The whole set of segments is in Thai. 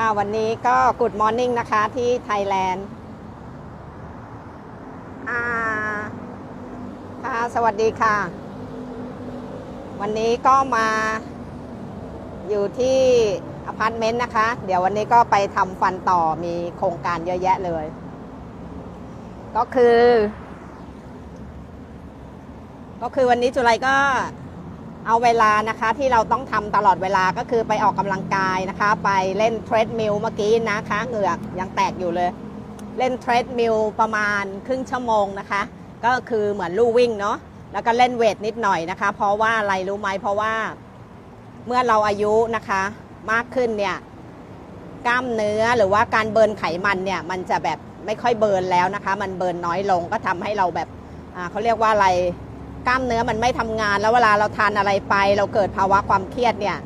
ค่ะวันนี้ก็ Good Morning นะคะที่ไทยแลนด์อ่าค่ะสวัสดีค่ะ วันนี้ก็มาอยู่ที่อพาร์ตเมนต์นะคะ เดี๋ยววันนี้ก็ไปทำฟันต่อมีโครงการเยอะแยะเลย ก็คือ ก็คือวันนี้จุไรก็ เอาเวลานะคะที่เราต้องทำตลอดเวลาก็คือไปออกกำลังกายนะคะ ไปเล่นเทรดมิลเมื่อกี้นะคะเหงือกยังแตกอยู่เลย เล่นเทรดมิลประมาณครึ่งชั่วโมงนะคะ ก็คือเหมือนลู่วิ่งเนาะแล้วก็เล่นเวทนิดหน่อยนะคะ เพราะว่าอะไรรู้ไหมเพราะว่าเมื่อเราอายุนะคะมากขึ้นเนี่ยกล้ามเนื้อหรือว่าการเบิร์นไขมันเนี่ยมันจะแบบไม่ค่อยเบิร์นแล้วนะคะ มันเบิร์นน้อยลงก็ทำให้เราแบบเขาเรียกว่าอะไร กล้ามเนื้อมันไม่ทำงาน แล้วเวลาเราทานอะไรไป เราเกิดภาวะความเครียดเนี่ย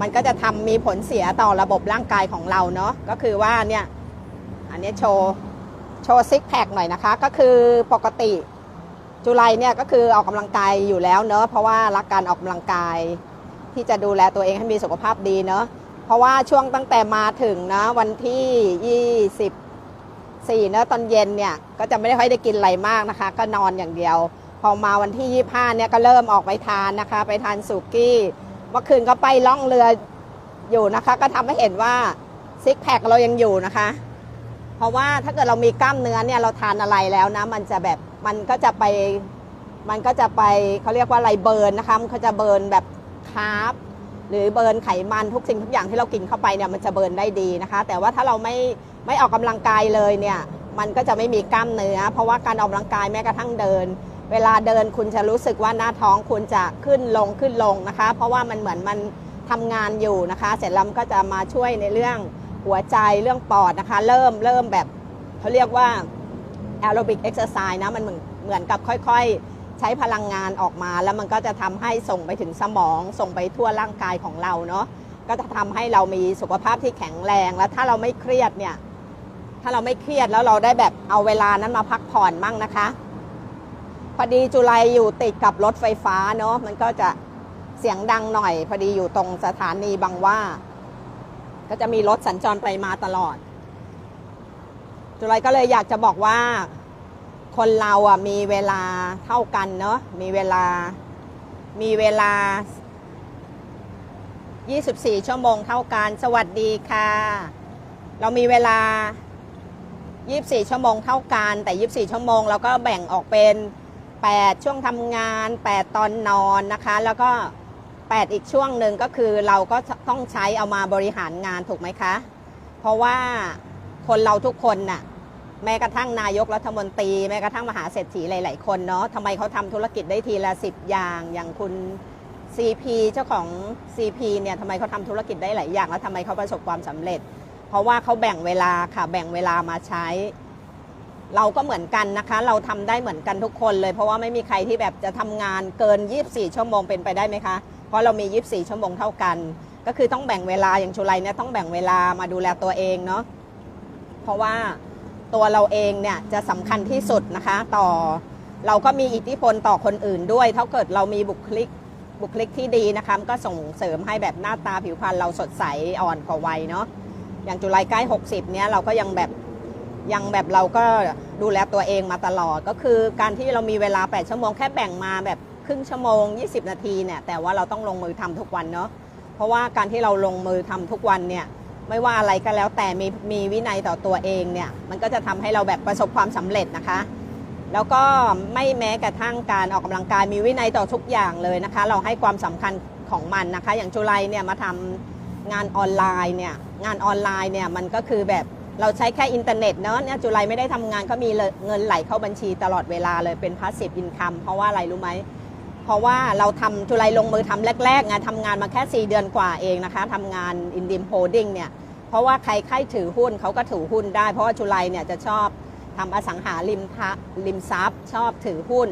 มันก็จะทำมีผลเสียต่อระบบร่างกายของเราเนาะก็คือว่าเนี่ยอันนี้โชว์โชว์ซิกแพคหน่อยนะคะ ก็คือปกติจุไลเนี่ยก็คือออกกำลังกายอยู่แล้วเนาะเพราะว่ารักการออกกำลังกาย ที่จะดูแลตัวเองให้มีสุขภาพดีเนาะเพราะว่าช่วงตั้งแต่มาถึงนะวันที่ 24เนอะตอนเย็นเนี่ยก็จะไม่ได้ค่อยได้กินอะไรมากนะคะ ก็นอนอย่างเดียว อมาวันที่ 25 เนี่ยก็เริ่มออกไปทานนะคะ ไปทานสุกี้เมื่อคืนก็ไปล่องเรืออยู่นะคะ ก็ทำให้เห็นว่าซิกแพคเรายังอยู่นะคะ เพราะว่าถ้าเกิดเรามีกล้ามเนื้อเนี่ยเราทานอะไรแล้วนะ มันจะแบบมันก็จะไปมันก็จะไปเขาเรียกว่าอะไรเบิร์นนะคะมันจะเบิร์นแบบคาร์บหรือเบิร์นไขมันทุกสิ่งทุกอย่างที่เรากินเข้าไปเนี่ยมันจะเบิร์นได้ดีนะคะ แต่ว่าถ้าเราไม่ไม่ออกกำลังกายเลยเนี่ย มันก็จะไม่มีกล้ามเนื้อ เพราะว่าการออกกำลังกายแม้กระทั่งเดิน เวลาเดินคุณจะรู้สึกว่าหน้าท้องคุณจะขึ้นลงขึ้นลงนะคะ เพราะว่ามันเหมือนมันทำงานอยู่นะคะ เสร็จแล้วมันก็จะมาช่วยในเรื่องหัวใจเรื่องปอดนะคะ เริ่มเริ่มแบบเขาเรียกว่าแอโรบิกเอ็กซ์ไซส์นะมันเหมือนเหมือนกับค่อยๆ ใช้พลังงานออกมา แล้วมันก็จะทำให้ส่งไปถึงสมอง ส่งไปทั่วร่างกายของเราเนาะก็จะทำให้เรามีสุขภาพที่แข็งแรง แล้วถ้าเราไม่เครียดเนี่ยถ้าเราไม่เครียดแล้วเราได้แบบเอาเวลานั้นมาพักผ่อนมั่งนะคะ พอดีจุไลอยู่ติดกับรถไฟฟ้าเนาะมันก็จะเสียงดังหน่อย พอดีอยู่ตรงสถานีบางว่า ก็จะมีรถสัญจรไปมาตลอด จุไลก็เลยอยากจะบอกว่า คนเราอะมีเวลาเท่ากันเนาะมีเวลา มีเวลา 24 ชั่วโมงเท่ากัน สวัสดีค่ะ เรามีเวลา 24 ชั่วโมงเท่ากันแต่ 24 ชั่วโมงเราก็แบ่งออกเป็น 8 ช่วงทำงาน 8 ตอนนอนนะคะ แล้วก็ 8 อีกช่วงหนึ่งก็คือเราก็ต้องใช้เอามาบริหารงานถูกไหมคะ เพราะว่าคนเราทุกคนน่ะแม้กระทั่งนายกรัฐมนตรี แม้กระทั่งมหาเศรษฐีหลาย ๆ คนเนาะทำไมเขาทำธุรกิจได้ทีละ 10 อย่างอย่างคุณ CP เจ้าของ CP เนี่ยทำไมเขาทำธุรกิจได้หลายอย่าง แล้วทำไมเขาประสบความสำเร็จ เพราะว่าเขาแบ่งเวลาค่ะแบ่งเวลามาใช้ เราก็เหมือนกันนะคะ เราทำได้เหมือนกันทุกคนเลย เพราะว่าไม่มีใครที่แบบจะทำงานเกิน 24 ชั่วโมงเป็นไปได้ไหมคะ เพราะเรามี 24 ชั่วโมงเท่ากัน ก็คือต้องแบ่งเวลาอย่างชุไลเนี่ยต้องแบ่งเวลามาดูแลตัวเองเนาะเพราะว่าตัวเราเองเนี่ยจะสำคัญที่สุดนะคะ ต่อเราก็มีอิทธิพลต่อคนอื่นด้วยถ้าเกิดเรามีบุคลิกบุคลิกที่ดีนะคะก็ส่งเสริมให้แบบหน้าตาผิวพรรณเราสดใสอ่อนกว่าวัยเนาะอย่างจุไลใกล้ 60 เนี้ยเราก็ยังแบบ ยังแบบเราก็ดูแลตัวเองมาตลอด ก็คือการที่เรามีเวลา 8 ชั่วโมงแค่แบ่งมาแบบครึ่งชั่วโมง 20 นาทีเนี่ยแต่ว่าเราต้องลงมือทำทุกวันเนาะเพราะว่าการที่เราลงมือทำทุกวันเนี่ยไม่ว่าอะไรก็แล้วแต่มีมีวินัยต่อตัวเองเนี่ยมันก็จะทำให้เราแบบประสบความสำเร็จนะคะ แล้วก็ไม่แม้กระทั่งการออกกำลังกายมีวินัยต่อทุกอย่างเลยนะคะ เราให้ความสำคัญของมันนะคะ อย่างจุไลเนี่ยมาทำงานออนไลน์เนี่ยงานออนไลน์เนี่ยมันก็คือแบบ เราใช้แค่อินเทอร์เน็ตเนาะเนี่ยจุไลไม่ได้ทำงานก็มีเงินไหลเข้าบัญชีตลอดเวลาเลยเป็นพาสซีฟอินคัมเพราะว่าอะไรรู้ไหมเพราะว่าเราทำจุไลลงมือทำแรกๆงานทำงานมาแค่ 4 เดือนกว่าเองนะคะทำงานอินดิมโฮดดิ้งเนี่ยเพราะว่าใครใครถือหุ้นเขาก็ถือหุ้นได้ เพราะว่าจุไลเนี่ยจะชอบทำอสังหาริมทะริมทรัพย์ ชอบถือหุ้น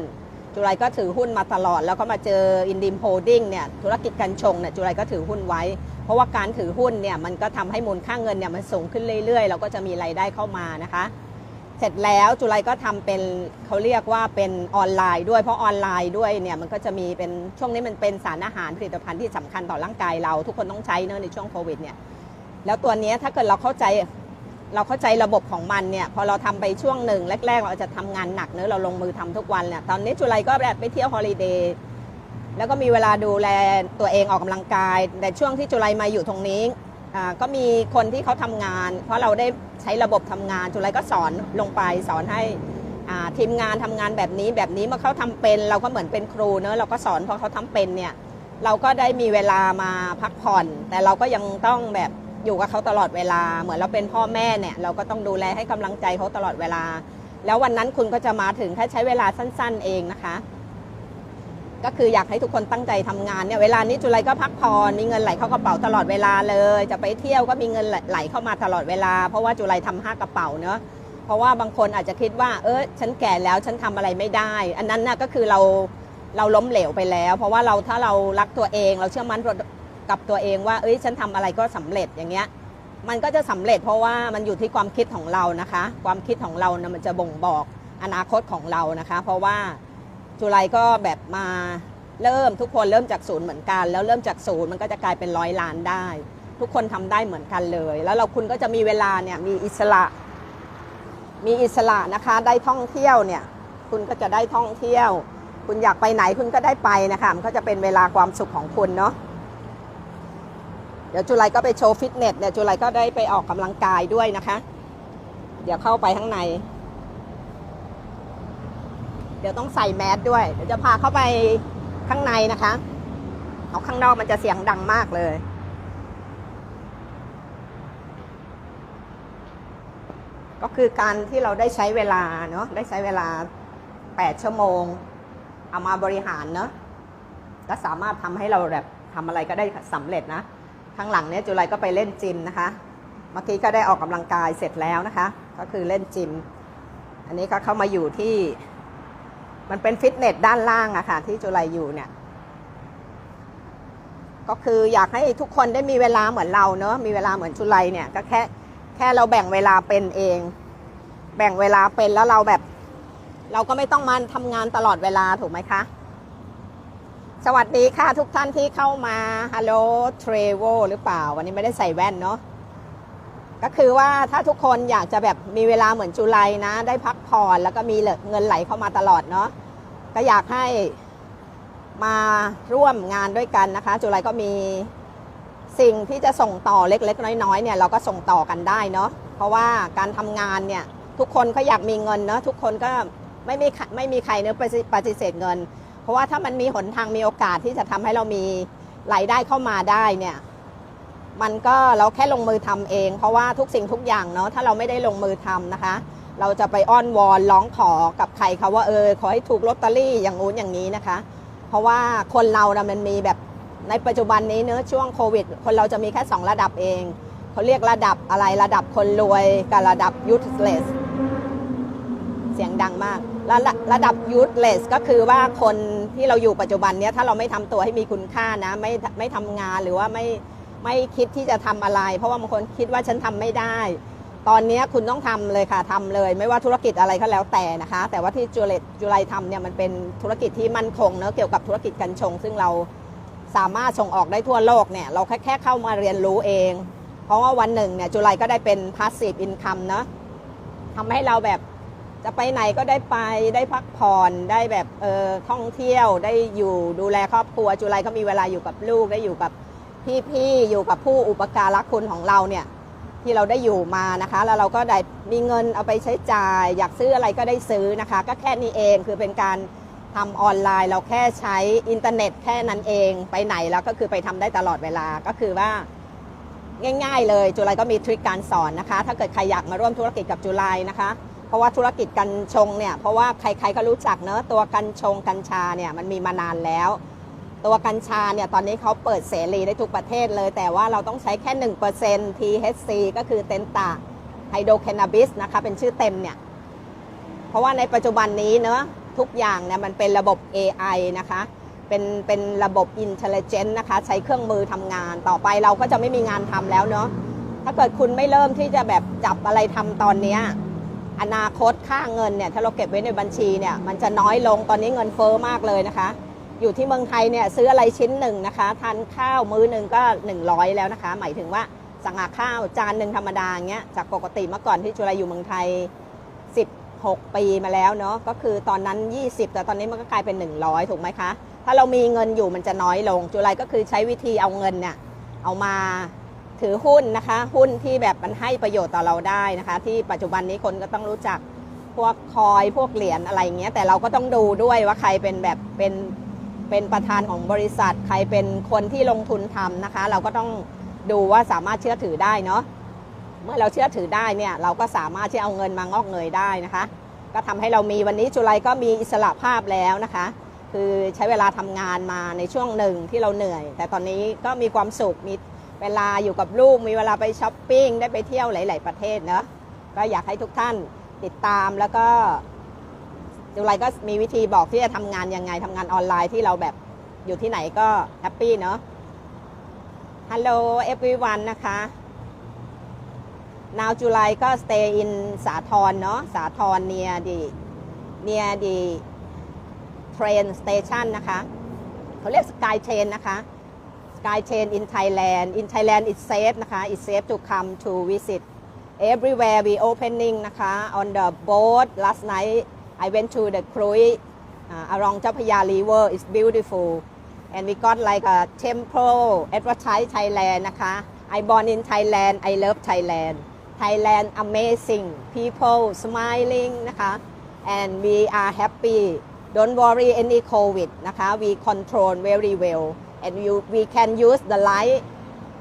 จุไลก็ถือหุ้นมาตลอด แล้วก็มาเจออินดิมโฮดดิ้งเนี่ยธุรกิจการชงเนี่ยจุไลก็ถือหุ้นไว้ เพราะว่าการถือหุ้นเนี่ยมันก็ทำให้มูลค่าเงินเนี่ยมันสูงขึ้นเรื่อยๆ เราก็จะมีรายได้เข้ามานะคะ เสร็จแล้วจุไลก็ทำเป็นเขาเรียกว่าเป็นออนไลน์ด้วยเพราะออนไลน์ด้วยเนี่ยมันก็จะมีเป็นช่วงนี้มันเป็นสารอาหารผลิตภัณฑ์ที่สำคัญต่อร่างกายเราทุกคนต้องใช้เนอะในช่วงโควิดเนี่ยแล้วตัวนี้ถ้าเกิดเราเข้าใจเราเข้าใจระบบของมันเนี่ยพอเราทำไปช่วงหนึ่งแรก ๆ เราจะทำงานหนักเนอะเราลงมือทำทุกวันเนี่ยตอนนี้จุไลก็แบบไปเที่ยวฮอลิเดย์ แล้วก็มีเวลาดูแลตัวเองออกกำลังกาย แต่ช่วงที่จุไลมาอยู่ตรงนี้ก็มีคนที่เขาทำงาน เพราะเราได้ใช้ระบบทำงานจุไลก็สอนลงไปสอนให้ทีมงานทำงานแบบนี้แบบนี้เมื่อเขาทำเป็น เราก็เหมือนเป็นครูเนอะเราก็สอนพอเขาทำเป็นเนี่ยเราก็ได้มีเวลามาพักผ่อน แต่เราก็ยังต้องแบบอยู่กับเขาตลอดเวลา เหมือนเราเป็นพ่อแม่เนี่ยเราก็ต้องดูแลให้กำลังใจเขาตลอดเวลา แล้ววันนั้นคุณก็จะมาถึงแค่ใช้เวลาสั้น ๆ เองนะคะ ก็คืออยากให้ทุกคนตั้งใจทำงานเนี่ยเวลานี้จุไรก็พักผ่อนมีเงินไหลเข้ากระเป๋าตลอดเวลาเลย จะไปเที่ยวก็มีเงินไหลเข้ามาตลอดเวลา เพราะว่าจุไรทำห้ากระเป๋าเนอะเพราะว่าบางคนอาจจะคิดว่า เออฉันแก่แล้วฉันทำอะไรไม่ได้ อันนั้นน่ะก็คือเราเราล้มเหลวไปแล้ว เพราะว่าเราถ้าเรารักตัวเอง เราเชื่อมั่นกับตัวเองว่า เอ้ยฉันทำอะไรก็สำเร็จอย่างเงี้ยมันก็จะสำเร็จเพราะว่ามันอยู่ที่ความคิดของเรานะคะ ความคิดของเรานะมันจะบ่งบอกอนาคตของเรานะคะ เพราะว่า จุไลก็แบบมาเริ่มทุกคนเริ่มจากศูนย์เหมือนกัน แล้วเริ่มจากศูนย์มันก็จะกลายเป็นร้อยล้านได้ ทุกคนทำได้เหมือนกันเลย แล้วเราคุณก็จะมีเวลาเนี่ยมีอิสระ มีอิสระนะคะได้ท่องเที่ยวเนี่ยคุณก็จะได้ท่องเที่ยว คุณอยากไปไหนคุณก็ได้ไปนะคะมันก็จะเป็นเวลาความสุขของคุณเนาะเดี๋ยวจุไลก็ไปโชว์ฟิตเนสเนี่ยจุไลก็ได้ไปออกกำลังกายด้วยนะคะ เดี๋ยวเข้าไปข้างใน เดี๋ยวต้องใส่แมสด้วย เดี๋ยวจะพาเข้าไปข้างในนะคะเอาข้างนอกมันจะเสียงดังมากเลยก็คือการที่เราได้ใช้เวลาเนาะได้ใช้เวลา 8 ชั่วโมง เอามาบริหารเนาะก็สามารถทำให้เราแบบทำอะไรก็ได้สำเร็จนะ ข้างหลังเนี่ยจุไลก็ไปเล่นจิมนะคะ เมื่อกี้ก็ได้ออกกำลังกายเสร็จแล้วนะคะ ก็คือเล่นจิม อันนี้ก็เข้ามาอยู่ที่ มันเป็นฟิตเนสด้านล่างอะค่ะ ที่จุไลอยู่เนี่ย ก็คืออยากให้ทุกคนได้มีเวลาเหมือนเราเนอะมีเวลาเหมือนจุไลเนี่ย ก็แค่แค่เราแบ่งเวลาเป็นเอง แบ่งเวลาเป็นแล้วเราแบบ เราก็ไม่ต้องมาทำงานตลอดเวลาถูกไหมคะ สวัสดีค่ะทุกท่านที่เข้ามาฮัลโหลเทรเวลหรือเปล่า วันนี้ไม่ได้ใส่แว่นเนาะ ก็คือว่าถ้าทุกคนอยากจะแบบมีเวลาเหมือนจุไลนะ ได้พักผ่อนแล้วก็มีเงินไหลเข้ามาตลอดเนาะก็อยากให้มาร่วมงานด้วยกันนะคะ จุไลก็มีสิ่งที่จะส่งต่อเล็กๆ น้อยๆเนี่ยเราก็ส่งต่อกันได้เนาะเพราะว่าการทำงานเนี่ยทุกคนก็อยากมีเงินเนาะทุกคนก็ไม่มีไม่มีใครเนื้อะปฏิเสธเงิน เพราะว่าถ้ามันมีหนทางมีโอกาสที่จะทำให้เรามีรายได้เข้ามาได้เนี่ย มันก็เราแค่ลงมือทำเอง เพราะว่าทุกสิ่งทุกอย่างเนาะถ้าเราไม่ได้ลงมือทำนะคะ เราจะไปอ้อนวอนร้องขอกับใครเขาว่าเออขอให้ถูกลอตเตอรี่อย่างงู้นอย่างนี้นะคะ เพราะว่าคนเรานะมันมีแบบในปัจจุบันนี้เนื้อช่วงโควิด คนเราจะมีแค่ 2 ระดับเองเขาเรียกระดับอะไรระดับคนรวยกับระดับ useless เสียงดังมากระระระดับ useless ก็คือว่าคนที่เราอยู่ปัจจุบันเนี้ยถ้าเราไม่ทำตัวให้มีคุณค่านะ ไม่ไม่ทำงานหรือว่าไม่ ไม่คิดที่จะทำอะไร เพราะว่าบางคนคิดว่าฉันทำไม่ได้ ตอนนี้คุณต้องทำเลยค่ะทำเลย ไม่ว่าธุรกิจอะไรก็แล้วแต่นะคะ แต่ว่าที่จูเลตจูไลทำเนี่ยมันเป็นธุรกิจที่มั่นคงเนอะเกี่ยวกับธุรกิจกัญชง ซึ่งเราสามารถส่งออกได้ทั่วโลกเนี่ยเราแค่แค่เข้ามาเรียนรู้เอง เพราะว่าวันหนึ่งเนี่ยจูไลก็ได้เป็น passive income เนอะทำให้เราแบบจะไปไหนก็ได้ไปได้พักผ่อนได้แบบเออท่องเที่ยวได้อยู่ดูแลครอบครัวจูไลก็มีเวลาอยู่กับลูกได้อยู่กับ พี่ๆอยู่กับผู้อุปการะคุณของเราเนี่ยที่เราได้อยู่มานะคะ แล้วเราก็ได้มีเงินเอาไปใช้จ่าย อยากซื้ออะไรก็ได้ซื้อนะคะ ก็แค่นี้เองคือเป็นการทำออนไลน์ เราแค่ใช้อินเทอร์เน็ตแค่นั้นเองไปไหนแล้วก็คือไปทำได้ตลอดเวลาก็คือว่าง่าย ๆ เลยจุไลก็มีทริคการสอนนะคะ ถ้าเกิดใครอยากมาร่วมธุรกิจกับจุไลนะคะ เพราะว่าธุรกิจกัญชงเนี่ยเพราะว่าใครๆก็รู้จักเนอะตัวกัญชงกัญชาเนี่ยมันมีมานานแล้ว ตัวกัญชาเนี่ยตอนนี้เขาเปิดเสรีได้ทุกประเทศเลย แต่ว่าเราต้องใช้แค่ 1% THC ก็คือเตนตาไฮโดรแคนาบิสนะคะเป็นชื่อเต็มเนี่ย เพราะว่าในปัจจุบันนี้เนอะทุกอย่างเนี่ยมันเป็นระบบ AI นะคะเป็นเป็นระบบ Intelligent นะคะ ใช้เครื่องมือทำงานต่อไปเราก็จะไม่มีงานทำแล้วเนอะถ้าเกิดคุณไม่เริ่มที่จะแบบจับอะไรทำตอนนี้อนาคตค่าเงินเนี่ยถ้าเราเก็บไว้ในบัญชีเนี่ยมันจะน้อยลงตอนนี้เงินเฟ้อมากเลยนะคะ อยู่ที่เมืองไทยเนี่ยซื้ออะไรชิ้นหนึ่งนะคะทานข้าวมื้อหนึ่งก็ 100 แล้วนะคะ หมายถึงว่าสั่งอาข้าวจานหนึ่งธรรมดาเงี้ยจากปกติเมื่อก่อนที่จุฬาอยู่เมืองไทย 16 ปีมาแล้วเนาะก็คือตอนนั้น 20 แต่ตอนนี้มันก็กลายเป็น 100 ถูกไหมคะ ถ้าเรามีเงินอยู่มันจะน้อยลง จุฬาก็คือใช้วิธีเอาเงินเนี่ยเอามาถือหุ้นนะคะ หุ้นที่แบบมันให้ประโยชน์ต่อเราได้นะคะ ที่ปัจจุบันนี้คนก็ต้องรู้จักพวกคอยพวกเหรียญอะไรเงี้ยแต่เราก็ต้องดูด้วยว่าใครเป็นแบบเป็น เป็นประธานของบริษัท ใครเป็นคนที่ลงทุนทำนะคะ เราก็ต้องดูว่าสามารถเชื่อถือได้เนาะเมื่อเราเชื่อถือได้เนี่ยเราก็สามารถที่เอาเงินมางอกเงยได้นะคะ ก็ทำให้เรามีวันนี้จุไลก็มีอิสระภาพแล้วนะคะ คือใช้เวลาทำงานมาในช่วงหนึ่งที่เราเหนื่อย แต่ตอนนี้ก็มีความสุขมีเวลาอยู่กับลูก มีเวลาไปช้อปปิ้งได้ไปเที่ยวหลาย ๆ ประเทศเนาะก็อยากให้ทุกท่านติดตามแล้วก็ จุไลก็มีวิธีบอกที่จะทำงานยังไงทำงานออนไลน์ที่เราแบบอยู่ที่ไหนก็แฮปปี้เนาะฮัลโหล everyone นะคะ now July ก็ stay in สาทรเนาะสาทร near the near the train station นะคะเขาเรียก sky train นะคะ sky train in Thailand in Thailand it's safe นะคะ it's safe to come to visit everywhere we opening นะคะ on the boat last night I went to the Krui uh, around Japaya River. It's beautiful. And we got like a temple advertised Thailand. Naka. I born in Thailand. I love Thailand. Thailand amazing. People smiling. Naka. And we are happy. Don't worry any COVID. Naka. We control very well. And you, we can use the light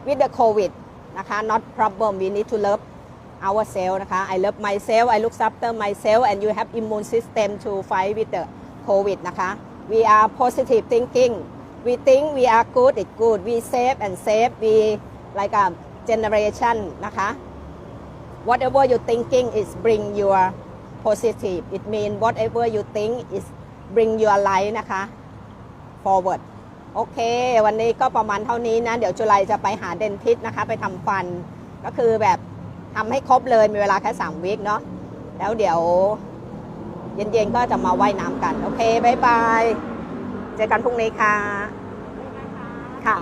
with the COVID. Naka. Not problem. We need to love ourselves นะคะ I love myself I look after myself and you have immune system to fight with the COVID นะคะ we are positive thinking we think we are good it's good we save and save we like a generation นะคะ whatever you thinking is bring your positive it mean whatever you think is bring your life นะคะ forward โอเค วันนี้ก็ประมาณเท่านี้นะ เดี๋ยวจุไลจะไปหาเดนทิสนะคะ ไปทำฟัน ก็คือแบบ ทำให้ครบเลยมีเวลาแค่3วิคเนาะแล้วเดี๋ยว เย็นๆก็จะมาว่ายน้ำกัน โอเคบ๊ายบาย เจอกันพรุ่งนี้ค่ะ ค่ะ